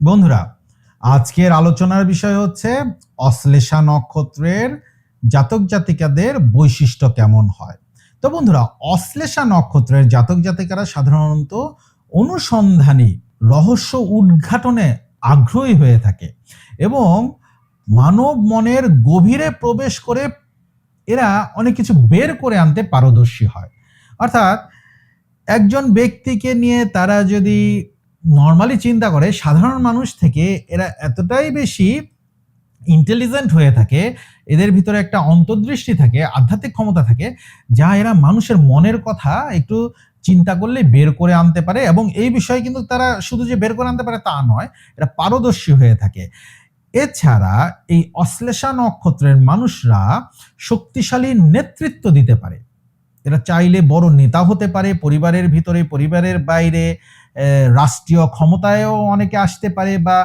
বন্ধুরা, আজকের আলোচনার বিষয় হচ্ছে অশ্লেষা নক্ষত্রের জাতক জাতিকাদের বৈশিষ্ট্য কেমন হয়? তো বন্ধুরা, অশ্লেষা নক্ষত্রের জাতক জাতিকারা সাধারণত অনুসন্ধানী, রহস্য উদ্ঘাটনে আগ্রহী হয়ে থাকে এবং মানব মনের গভীরে প্রবেশ করে এরা অনেক কিছু বের করে আনতে পারদর্শী হয়। অর্থাৎ একজন ব্যক্তিকে নিয়ে তারা যদি নর্মালি চিন্তা করে, সাধারণ মানুষ থেকে এরা এতটাই বেশি ইন্টেলিজেন্ট হয়ে থাকে, এদের ভিতরে একটা অন্তর্দৃষ্টি থাকে, আধ্যাত্মিক ক্ষমতা থাকে, যা এরা মানুষের মনের কথা একটু চিন্তা করলে বের করে আনতে পারে এবং এই বিষয়ে কিন্তু তারা শুধু যে বের করে আনতে পারে তা নয়, এরা পারদর্শী হয়ে থাকে। এছাড়া এই অশ্লেষা নক্ষত্রের মানুষরা শক্তিশালী নেতৃত্ব দিতে পারে। এরা চাইলে বড় নেতা হতে পারে, পরিবারের ভিতরে, পরিবারের বাইরে রাষ্ট্রীয় ক্ষমতায়ও অনেকে আসতে পারে বা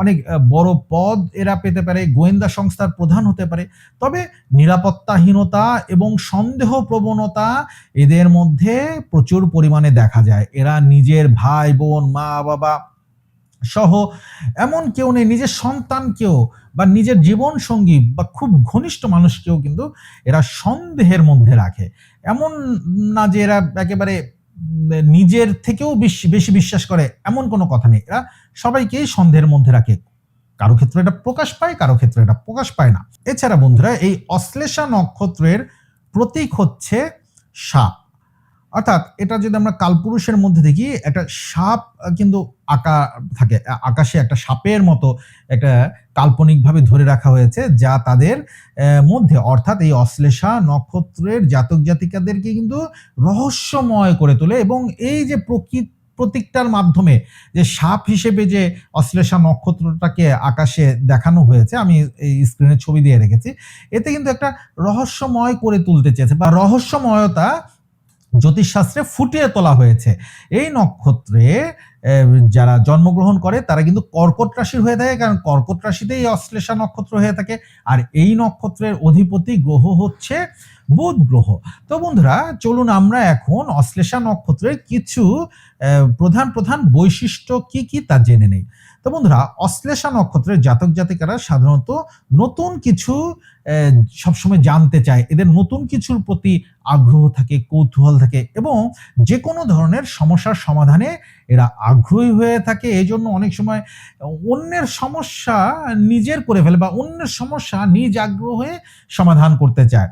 অনেক বড় পদ এরা পেতে পারে, গোয়েন্দা সংস্থার প্রধান হতে পারে। তবে নিরাপত্তাহীনতা এবং সন্দেহ প্রবণতা এদের মধ্যে প্রচুর পরিমাণে দেখা যায়। এরা নিজের ভাই বোন মা বাবা সহ, এমন কেউ নেই, নিজের সন্তানকেও বা নিজের জীবন সঙ্গী বা খুব ঘনিষ্ঠ মানুষকেও কিন্তু এরা সন্দেহের মধ্যে রাখে। এমন না যে এরা একেবারে নিজের থেকেও বেশি বেশি বিশ্বাস করে, এমন কোনো কথা নেই। এরা সবাইকেই সন্দেহের মধ্যে রাখে। কারও ক্ষেত্রে এটা প্রকাশ পায়, কারও ক্ষেত্রে এটা প্রকাশ পায় না। এছাড়া বন্ধুরা, এই অশ্লেষা নক্ষত্রের প্রতীক হচ্ছে সাপ। অর্থাৎ এটা যদি আমরা কালপুরুষের মধ্যে দেখি, একটা সাপ কিন্তু আঁকা থাকে, আকাশে একটা সাপের মতো একটা কাল্পনিকভাবে ধরে রাখা হয়েছে যা তাদের মধ্যে। অর্থাৎ এই অশ্লেষা নক্ষত্রের জাতক জাতিকাদেরকে কিন্তু রহস্যময় করে তোলে এবং এই যে প্রকৃত প্রতীকটার মাধ্যমে যে সাপ হিসেবে যে অশ্লেষা নক্ষত্রটাকে আকাশে দেখানো হয়েছে, আমি এই স্ক্রিনে ছবি দিয়ে রেখেছি, এতে কিন্তু একটা রহস্যময় করে তুলতে চেয়েছে বা রহস্যময়তা জ্যোতিষশাস্ত্রে ফুটিয়ে তোলা হয়েছে। এই নক্ষত্রে যারা জন্মগ্রহণ করে, তারা কিন্তু কর্কট রাশির হয়ে থাকে, কারণ কর্কট রাশিতেই অশ্লেষা নক্ষত্র হয়ে থাকে। আর এই নক্ষত্রের অধিপতি গ্রহ হচ্ছে বুধ গ্রহ। তো বন্ধুরা, চলুন আমরা এখন অশ্লেষা নক্ষত্রের কিছু প্রধান প্রধান বৈশিষ্ট্য কি কি তা জেনে নেই। তো বন্ধুরা, অশ্লেষা নক্ষত্রের জাতক জাতিকারা সাধারণত নতুন কিছু সবসময় জানতে চায়। এদের নতুন কিছুর প্রতি আগ্রহ থাকে, কৌতূহল থাকে এবং যে কোনো ধরনের সমস্যার সমাধানে এরা আগ্রহী হয়ে থাকে। এই জন্য অনেক সময় অন্যের সমস্যা নিজের করে ফেলে বা অন্যের সমস্যা নিজ আগ্রহে সমাধান করতে চায়।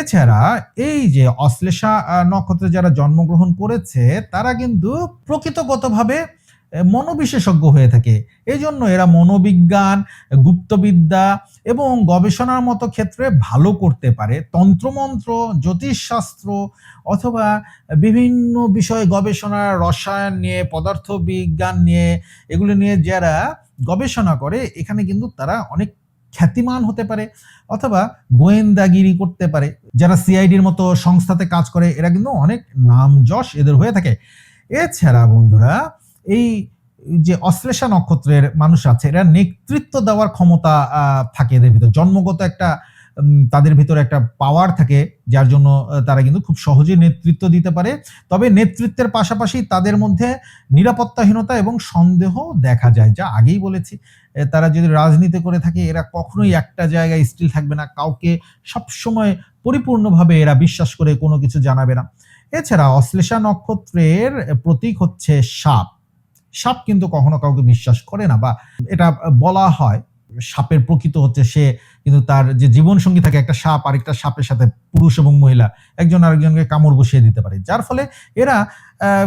এছাড়া এই যে অশ্লেষা নক্ষত্রে যারা জন্মগ্রহণ করেছে, তারা কিন্তু প্রকৃতগতভাবে মনোবিশেষজ্ঞ হয়ে থাকে। এই জন্য এরা মনোবিজ্ঞান, গুপ্তবিদ্যা এবং গবেষণার মতো ক্ষেত্রে ভালো করতে পারে। তন্ত্রমন্ত্র, জ্যোতিষশাস্ত্র অথবা বিভিন্ন বিষয়ে গবেষণা, রসায়ন নিয়ে পদার্থ বিজ্ঞান নিয়ে এগুলো নিয়ে যারা গবেষণা করে, এখানে কিন্তু তারা অনেক খ্যাতিমান হতে পারে অথবা গোয়েন্দাগিরি করতে পারে। যারা সিআইডির মতো সংস্থাতে কাজ করে, এরা কিন্তু অনেক নাম যশ এদের হয়ে থাকে। এছাড়া বন্ধুরা এই যে অশ্লেষা নক্ষত্রের মানুষ আছে, এরা নেতৃত্ব দেওয়ার ক্ষমতা থাকে এদের ভিতর। জন্মগত একটা তাদের ভিতরে একটা পাওয়ার থাকে, যার জন্য তারা কিন্তু খুব সহজে নেতৃত্ব দিতে পারে। তবে নেতৃত্বের পাশাপাশি তাদের মধ্যে নিরাপত্তাহীনতা এবং সন্দেহ দেখা যায়। যা আগেই বলেছি তারা যদি রাজনীতি করে থাকে, এরা কখনোই একটা জায়গায় স্টিল থাকবে না। কাউকে সবসময় পরিপূর্ণভাবে এরা বিশ্বাস করে কোনো কিছু জানাবে না। এছাড়া অশ্লেষা নক্ষত্রের প্রতীক হচ্ছে সাপ। সাপ কিন্তু কখনো কাউকে বিশ্বাস করে না বা এটা বলা হয়, সাপের প্রকৃত হচ্ছে সে কিন্তু তার যে জীবন সঙ্গী থাকে, একটা সাপ আরেকটা সাপের সাথে পুরুষ এবং মহিলা, একজন আরেকজনকে কামড় বসিয়ে দিতে পারে। যার ফলে এরা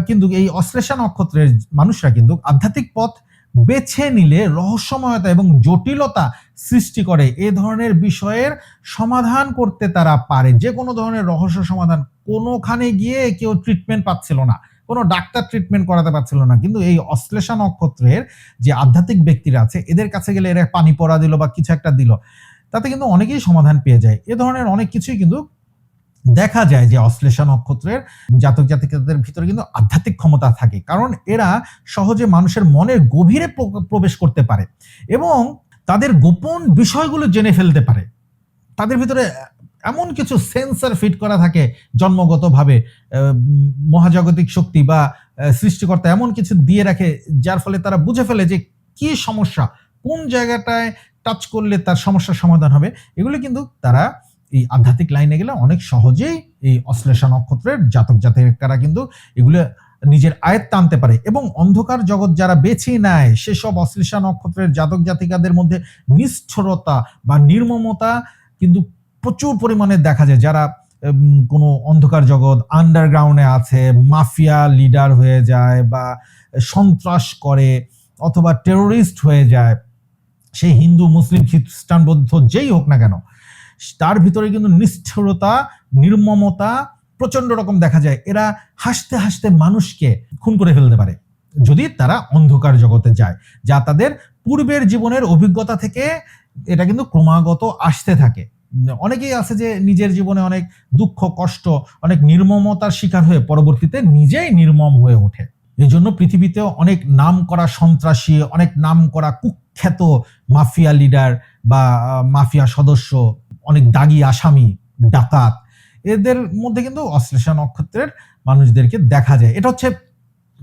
কিন্তু এই অশ্লেষা নক্ষত্রের মানুষরা কিন্তু আধ্যাত্মিক পথ বেছে নিলে রহস্যময়তা এবং জটিলতা সৃষ্টি করে। এ ধরনের বিষয়ের সমাধান করতে তারা পারে। যে কোনো ধরনের রহস্য সমাধান। কোনোখানে গিয়ে কেউ ট্রিটমেন্ট পাচ্ছিল না। কোনো ডাক্তার ট্রিটমেন্ট করাতে পারছিল না। কিন্তু এই অশ্লেষা নক্ষত্রের যে আধ্যাত্মিক ব্যক্তিরা আছে, এদের কাছে গেলে এরা পানি পড়া দিল বা কিছু একটা দিল। তাতে কিন্তু অনেকেই সমাধান পেয়ে যায়। এ ধরনের অনেক কিছুই কিন্তু দেখা যায় যে অশ্লেষা নক্ষত্রের জাতক জাতিকাদের ভিতরে কিন্তু আধ্যাত্মিক ক্ষমতা থাকে। কারণ এরা সহজে মানুষের মনের গভীরে প্রবেশ করতে পারে এবং তাদের গোপন বিষয়গুলো জেনে ফেলতে পারে। তাদের ভিতরে এমন কিছু সেন্সার ফিট করা থাকে জন্মগতভাবে মহাজাগতিক শক্তি বা সৃষ্টিকর্তা এমন কিছু দিয়ে রাখে যার ফলে তারা বুঝে ফেলে যে কি সমস্যা, কোন জায়গাটায় টাচ করলে তার সমস্যার সমাধান হবে। এগুলো কিন্তু তারা এই আধ্যাত্মিক লাইনে গেলে অনেক সহজেই এই অশ্লেষা নক্ষত্রের জাতক জাতিকারা কিন্তু এগুলো নিজের আয়ত্তে আনতে পারে এবং অন্ধকার জগৎ যারা বেছে নেয়, সেসব অশ্লেষা নক্ষত্রের জাতক জাতিকাদের মধ্যে নিষ্ঠুরতা বা নির্মমতা কিন্তু প্রচুর পরিমাণে দেখা যায় যারা কোনো অন্ধকার জগৎ আন্ডারগ্রাউন্ডে আছে, মাফিয়া লিডার হয়ে যায় বা সন্ত্রাস করে অথবা টেরোরিস্ট হয়ে যায়, সে হিন্দু, মুসলিম, খ্রিস্টান, বৌদ্ধ যেই হোক না কেন, তার ভিতরে কিন্তু নিষ্ঠুরতা, নির্মমতা প্রচণ্ড রকম দেখা যায়। এরা হাসতে হাসতে মানুষকে খুন করে ফেলতে পারে। যদি তারা অন্ধকার জগতে যায়, যা তাদের পূর্বের জীবনের অভিজ্ঞতা থেকে এটা কিন্তু ক্রমাগত আসতে থাকে। অনেকেই আছে যে নিজের জীবনে অনেক দুঃখ, কষ্ট, অনেক নির্মমতার শিকার হয়ে পরবর্তীতে নিজেই নির্মম হয়ে ওঠে। এই জন্য পৃথিবীতে অনেক নাম করা সন্ত্রাসী, অনেক নাম করা কুখ্যাত মাফিয়া লিডার বা মাফিয়া সদস্য, অনেক দাগি আসামি, ডাকাত, এদের মধ্যে কিন্তু অশ্লেষা নক্ষত্রের মানুষদেরকে দেখা যায়। এটা হচ্ছে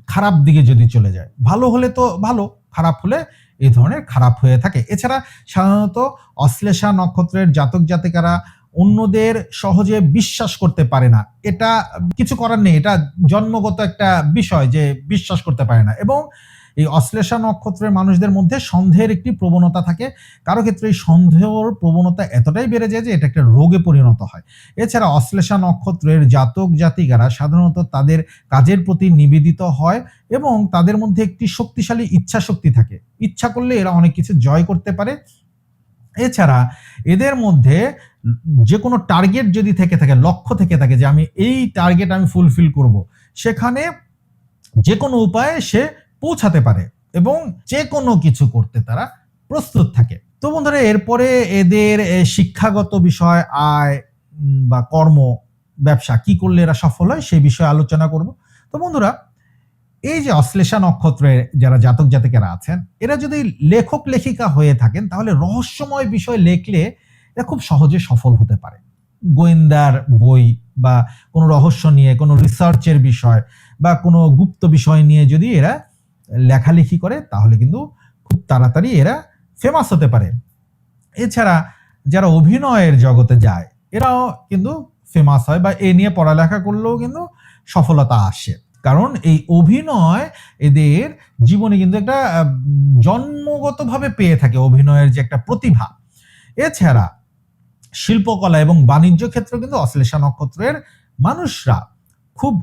খারাপ দিকে যদি চলে যায়। ভালো হলে তো ভালো, খারাপ হলে এই ধরনের খারাপ হয়ে থাকে। এছাড়া সাধারণত অশ্লেষা নক্ষত্রের জাতক জাতিকারা অন্যদের সহজে বিশ্বাস করতে পারে না। এটা কিছু করার নেই। এটা জন্মগত একটা বিষয় যে বিশ্বাস করতে পারে না। এবং এই অশ্লেষা নক্ষত্রের মানুষদের মধ্যে সন্দেহের একটি প্রবণতা থাকে। কারও ক্ষেত্রে এই সন্দেহর প্রবণতা এতটাই বেড়ে যায় যে এটা একটা রোগে পরিণত হয়। এছাড়া অশ্লেষা নক্ষত্রের জাতক জাতিকারা সাধারণত তাদের কাজের প্রতি নিবেদিত হয় এবং তাদের মধ্যে একটি শক্তিশালী ইচ্ছা শক্তি থাকে। ইচ্ছা করলে এরা অনেক কিছু জয় করতে পারে। এছাড়া এদের মধ্যে যে কোনো টার্গেট যদি থেকে থাকে, লক্ষ্য থেকে থাকে যে আমি এই টার্গেট আমি ফুলফিল করব, সেখানে যে কোনো উপায়ে সে পৌঁছাতে পারে এবং যে কোনো কিছু করতে তারা প্রস্তুত থাকে। তো বন্ধুরা, এরপরে এদের শিক্ষাগত বিষয়, আয় বা কর্ম, ব্যবসা, কি করলে এরা সফল হয় সেই বিষয়ে আলোচনা করব। তো বন্ধুরা, এই যে অশ্লেষা নক্ষত্রের যারা জাতক জাতিকেরা আছেন, এরা যদি লেখক লেখিকা হয়ে থাকেন, তাহলে রহস্যময় বিষয় লেখলে এরা খুব সহজে সফল হতে পারে। গোয়েন্দার বই বা কোনো রহস্য নিয়ে, কোনো রিসার্চের বিষয় বা কোনো গুপ্ত বিষয় নিয়ে যদি এরা লেখালেখি করে, তাহলে কিন্তু খুব তাড়াতাড়ি এরা ফেমাস হতে পারে। এছাড়া যারা অভিনয়ের জগতে যায়, এরাও কিন্তু ফেমাস হয় বা এ নিয়ে পড়ালেখা করলেও কিন্তু সফলতা আসে। কারণ এই অভিনয় এদের জীবনে কিন্তু একটা জন্মগতভাবে পেয়ে থাকে অভিনয়ের যে একটা প্রতিভা। এছাড়া শিল্পকলা এবং বাণিজ্য ক্ষেত্রে কিন্তু অশ্লেষা নক্ষত্রের মানুষরা খুব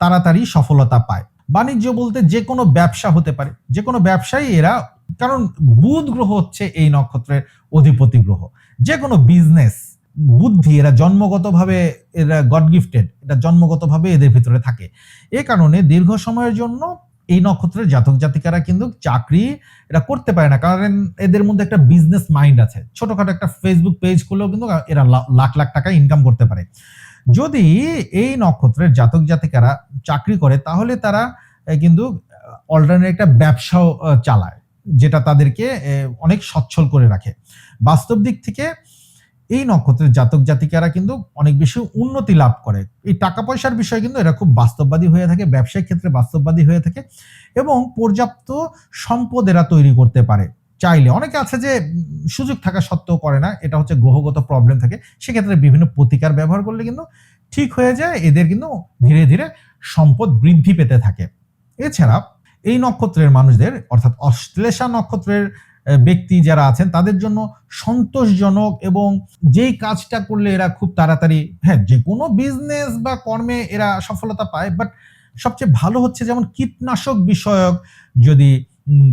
তাড়াতাড়ি সফলতা পায়। বাণিজ্য বলতে যে কোনো ব্যবসা হতে পারে। যে কোনো ব্যবসায়ী এরা, কারণ বুধ গ্রহ হচ্ছে এই নক্ষত্রের অধিপতি গ্রহ। যে কোনো বিজনেস বুদ্ধি এরা জন্মগতভাবে এরা গড গিফটেড এটা জন্মগতভাবে এদের ভিতরে থাকে। এ কারণে দীর্ঘ সময়ের জন্য এই নক্ষত্রের জাতক জাতিকারা কিন্তু চাকরি এরা করতে পারে না। কারণ এদের মধ্যে একটা বিজনেস মাইন্ড আছে। ছোটখাটো একটা ফেসবুক পেজ খুলেও কিন্তু এরা লাখ লাখ টাকা ইনকাম করতে পারে। যদি এই নক্ষত্রের জাতক জাতিকারা চাকরি করে, তাহলে তারা কিন্তু অল্টারনেট একটা ব্যবসাও চালায়, যেটা তাদেরকে অনেক সচ্ছল করে রাখে। বাস্তব দিক থেকে, এই নক্ষত্রের জাতক জাতিকারা কিন্তু অনেক বেশি উন্নতি লাভ করে। এই টাকা পয়সার বিষয় কিন্তু এরা খুব বাস্তববাদী হয়ে থাকে, ব্যবসায়িক ক্ষেত্রে বাস্তববাদী হয়ে থাকে এবং পর্যাপ্ত সম্পদ এরা তৈরি করতে পারে। চাইলে। অনেকে আছে যে সুযোগ থাকা সত্ত্বেও করে না, এটা হচ্ছে গ্রহগত প্রবলেম থাকে। সেক্ষেত্রে বিভিন্ন প্রতিকার ব্যবহার করলে কিন্তু ঠিক হয়ে যায়, এদের কিন্তু ধীরে ধীরে সম্পদ বৃদ্ধি পেতে থাকে। এছাড়া এই নক্ষত্রের মানুষদের, অর্থাৎ অশ্লেষা নক্ষত্রের ব্যক্তি যারা আছেন, তাদের জন্য সন্তোষজনক এবং যেই কাজটা করলে এরা খুব তাড়াতাড়ি হ্যাঁ যে কোনো বিজনেস বা কর্মে এরা সফলতা পায় বাট সবচেয়ে ভালো হচ্ছে যেমন কীটনাশক বিষয়ক যদি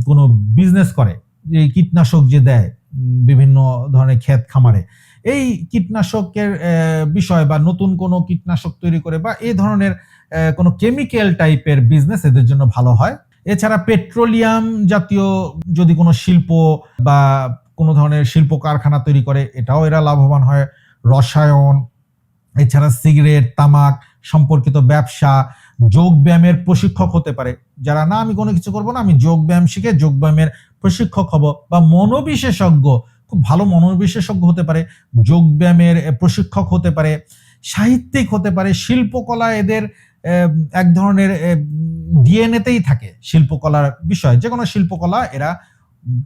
কোনো বিজনেস করে কীটনাশক যে দেয় বিভিন্ন ধরনের ক্ষেত খামারে, এই কীটনাশকের বিষয় বা নতুন কোনো কীটনাশক তৈরি করে বা এই ধরনের কোনো কেমিক্যাল টাইপের বিজনেস এদের জন্য ভালো হয়। এছাড়া পেট্রোলিয়াম জাতীয় যদি কোনো শিল্প বা কোনো ধরনের শিল্প কারখানা তৈরি করে, এটাও এরা লাভবান হয়। রসায়ন, এছাড়া সিগারেট, তামাক সম্পর্কিত ব্যবসা যোগ ব্যায়ামের প্রশিক্ষক হতে পারে। যারা, না, আমি কোনো কিছু করব না, আমি যোগ ব্যায়াম শিখে যোগ ব্যায়ামের প্রশিক্ষক হব বা মনোবিশেষজ্ঞ, খুব ভালো মনোবিশেষজ্ঞ হতে পারে, যোগ ব্যায়ামের প্রশিক্ষক হতে পারে, সাহিত্যিক হতে পারে, শিল্পকলা এদের এক ধরনের ডিএনএতেই থাকে শিল্পকলার বিষয়। যে কোনো শিল্পকলা এরা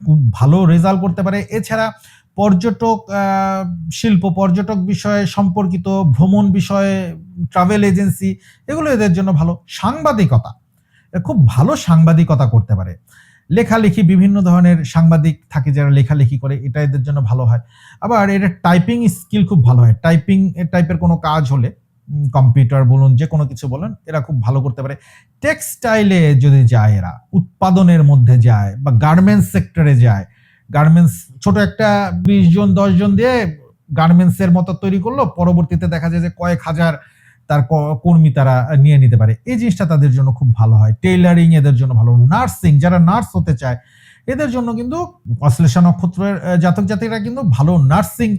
খুব ভালো রেজাল্ট করতে পারে। এছাড়া পর্যটক শিল্প, পর্যটক বিষয়ে সম্পর্কিত, ভ্রমণ বিষয়ে ট্রাভেল এজেন্সি এগুলো এদের জন্য ভালো। সাংবাদিকতা খুব ভালো সাংবাদিকতা করতে পারে। লেখালেখি, বিভিন্ন ধরনের সাংবাদিক থাকে যারা লেখালেখি করে, এটা এদের জন্য ভালো হয়। আবার এদের টাইপিং স্কিল খুব ভালো হয়। টাইপিং টাইপের কোনো কাজ হলে কম্পিউটার বলুন, যে কোনো কিছু বলুন, এরা খুব ভালো করতে পারে। টেক্সটাইলে যদি যায় এরা, উৎপাদনের মধ্যে যায় বা গার্মেন্টস সেক্টরে যায় গার্মেন্টস ছোট একটা বিশ জন, দশ জন দিয়ে গার্মেন্টস এর মতো তৈরি করল। পরবর্তীতে দেখা যায় যে কয়েক হাজার তার কর্মী তারা নিয়ে নিতে পারে। এই জিনিসটা তাদের জন্য খুব ভালো হয়। টেইলারিং এদের জন্য ভালো। নার্সিং যারা নার্স হতে চায় এদের জন্য কিন্তু অশ্লেষা নক্ষত্রের জাতক জাতিরা কিন্তু ভালো নার্সিং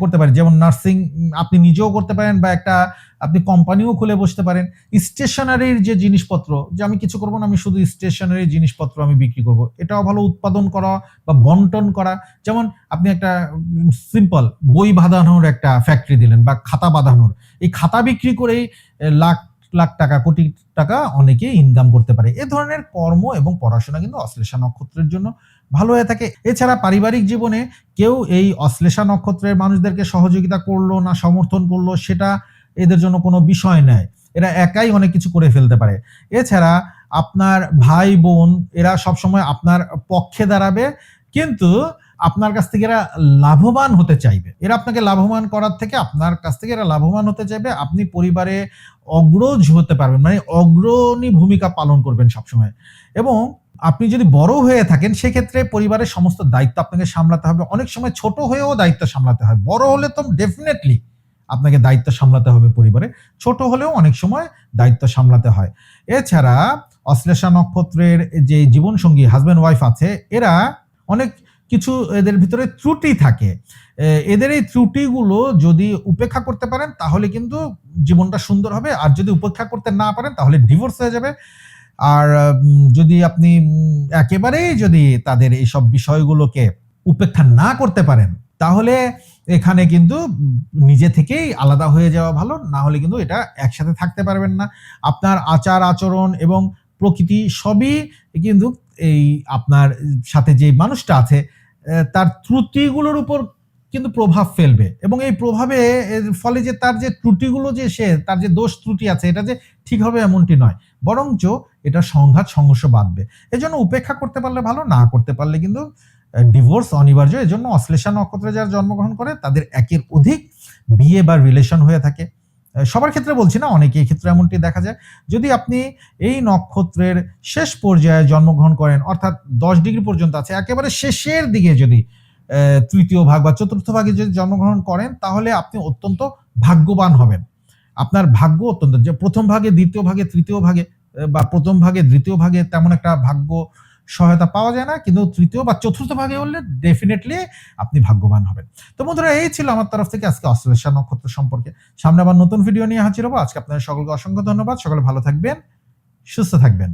করতে পারে। যেমন নার্সিং আপনি নিজেও করতে পারেন বা একটা, আপনি কোম্পানিও খুলে বসতে পারেন। স্টেশনারির যে জিনিসপত্র, যে আমি কিছু করব না, আমি শুধু স্টেশনারি জিনিসপত্র আমি বিক্রি করব। এটাও ভালো উৎপাদন করা বা বন্টন করা। যেমন আপনি একটা সিম্পল বই বাঁধানোর একটা ফ্যাক্টরি দিলেন বা খাতা বাঁধানোর। এই খাতা বিক্রি করেই লাখ লাখ টাকা, কোটি টাকা অনেকে ইনকাম করতে পারে। এ ধরনের কর্ম এবং পড়াশোনা কিন্তু অশ্লেষা নক্ষত্রের জন্য ভালো হয়ে থাকে। এছাড়া পারিবারিক জীবনে কেউ এই অশ্লেষা নক্ষত্রের মানুষদেরকে সহযোগিতা করল না, সমর্থন করল, সেটা এদের জন্য কোনো বিষয় নয়। এরা একাই অনেক কিছু করে ফেলতে পারে। এছাড়া আপনার ভাই বোন, এরা সবসময় আপনার পক্ষে দাঁড়াবে। কিন্তু আপনার কাছ থেকে এরা লাভবান হতে চাইবে। এরা আপনাকে লাভবান করার থেকে আপনার কাছ থেকে এরা লাভবান হতে চাইবে। আপনি পরিবারে অগ্রজ হতে পারবেন মানে অগ্রণী ভূমিকা পালন করবেন সবসময়। এবং আপনি যদি বড় হয়ে থাকেন, সেক্ষেত্রে পরিবারের সমস্ত দায়িত্ব আপনাকে সামলাতে হবে। অনেক সময় ছোট হয়েও দায়িত্ব সামলাতে হয়। বড় হলে তো ডেফিনেটলি আপনাকে দায়িত্ব সামলাতে হবে পরিবারে। ছোট হলেও অনেক সময় দায়িত্ব সামলাতে হয়। এছাড়া অশ্লেষা নক্ষত্রের যে জীবনসঙ্গী হাজব্যান্ড ওয়াইফ আছে, এরা অনেক কিছু এদের ভিতরে ত্রুটি থাকে। এদের এই ত্রুটিগুলো যদি উপেক্ষা করতে পারেন, তাহলে কিন্তু জীবনটা সুন্দর হবে। আর যদি উপেক্ষা করতে না পারেন, তাহলে ডিভোর্স হয়ে যাবে। আর যদি আপনি একেবারেই যদি তাদের এইসব বিষয়গুলোকে উপেক্ষা না করতে পারেন, তাহলে এখানে কিন্তু নিজে থেকেই আলাদা হয়ে যাওয়া ভালো। না হলে কিন্তু এটা একসাথে থাকতে পারবেন না। আপনার আচার, আচরণ এবং প্রকৃতি সবই কিন্তু এই আপনার সাথে যে মানুষটা আছে তার ত্রুটিগুলোর উপর কিন্তু প্রভাব ফেলবে। এবং এই প্রভাবে ফলে যে তার যে ত্রুটিগুলো যে সে, তার যে দোষ ত্রুটি আছে, এটা যে ঠিক হবে এমনটি নয়। বরঞ্চ এটা সংঘাত, সংঘর্ষ বাঁধবে। এজন্য উপেক্ষা করতে পারলে ভালো, না করতে পারলে কিন্তু ডিভোর্স অনিবার্য। এজন্য অশ্লেষা নক্ষত্রে যারা জন্মগ্রহণ করে, তাদের একের অধিক বিয়ে বা রিলেশন হয়ে থাকে। সবার ক্ষেত্রে বলছি না অনেকে ক্ষেত্রে এমনটি দেখা যায়। যদি আপনি এই নক্ষত্রের শেষ পর্যায়ে জন্মগ্রহণ করেন, অর্থাৎ দশ ডিগ্রি পর্যন্ত আছে, একেবারে শেষের দিকে যদি তৃতীয় ভাগ বা চতুর্থ ভাগে যদি জন্মগ্রহণ করেন, তাহলে আপনি অত্যন্ত ভাগ্যবান হবেন। আপনার ভাগ্য অত্যন্ত, যে প্রথম ভাগে, দ্বিতীয় ভাগে, তৃতীয় ভাগে বা প্রথম ভাগে, দ্বিতীয় ভাগে তেমন একটা ভাগ্য সহায়তা পাওয়া যায় না, কিন্তু তৃতীয় বা চতুর্থ ভাগে হলে ডেফিনেটলি আপনি ভাগ্যবান হবেন। তো বন্ধুরা, এই ছিল আমার তরফ থেকে আজকে অশ্লেষা নক্ষত্র সম্পর্কে। সামনে আবার নতুন ভিডিও নিয়ে হাজির হব। আজকে আপনাদের সকলকে অসংখ্য ধন্যবাদ। সকলে ভালো থাকবেন, সুস্থ থাকবেন।